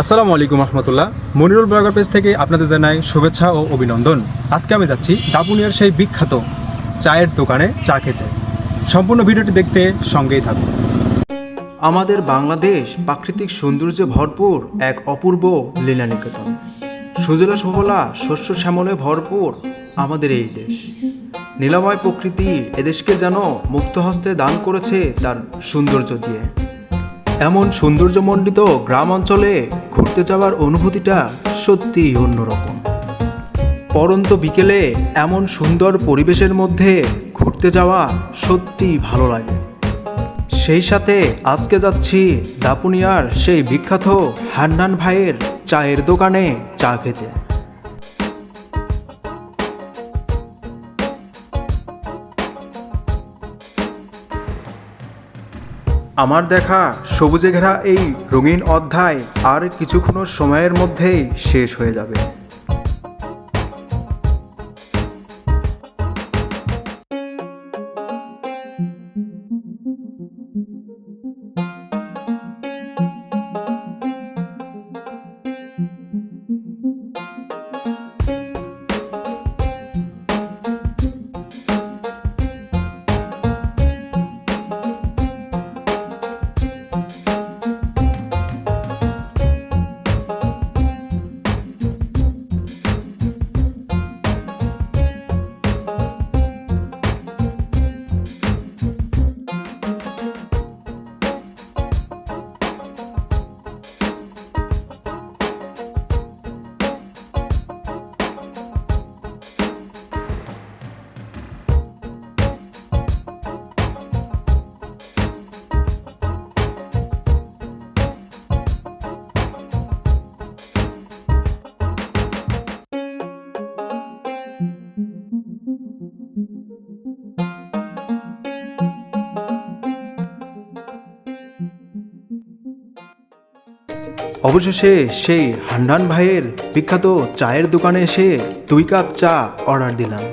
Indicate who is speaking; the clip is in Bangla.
Speaker 1: আসসালামু আলাইকুম রহমতুল্লাহ। মনিরুল ব্লগার পেজ থেকে আপনাদের জানাই শুভেচ্ছা ও অভিনন্দন। আজকে আমি যাচ্ছি দাপুনিয়ার সেই বিখ্যাত চায়ের দোকানে চা খেতে। সম্পূর্ণ ভিডিওটি দেখতে সঙ্গেই থাকুন। আমাদের বাংলাদেশ প্রাকৃতিক সৌন্দর্যে ভরপুর এক অপূর্ব লীলানিকেতন। সুজলা সুফলা শস্য শ্যামলে ভরপুর আমাদের এই দেশ। নীলাময় প্রকৃতি এদেশকে যেন মুক্ত হস্তে দান করেছে তার সৌন্দর্য দিয়ে। এমন সৌন্দর্যমণ্ডিত গ্রাম অঞ্চলে ঘুরতে যাওয়ার অনুভূতিটা সত্যিই অন্যরকম। পরন্ত বিকেলে এমন সুন্দর পরিবেশের মধ্যে ঘুরতে যাওয়া সত্যিই ভালো লাগে। সেই সাথে আজকে যাচ্ছি দাপুনিয়ার সেই বিখ্যাত হান্নান ভাইয়ের চায়ের দোকানে চা খেতে। আমার দেখা সবুজে ঘেরা এই রঙিন অধ্যায় আর কিছুক্ষণ সময়ের মধ্যেই শেষ হয়ে যাবে। অবশেষে সেই হান্ডান ভাইয়ের বিখ্যাত চায়ের দোকানে এসে দুই কাপ চা অর্ডার দিলাম।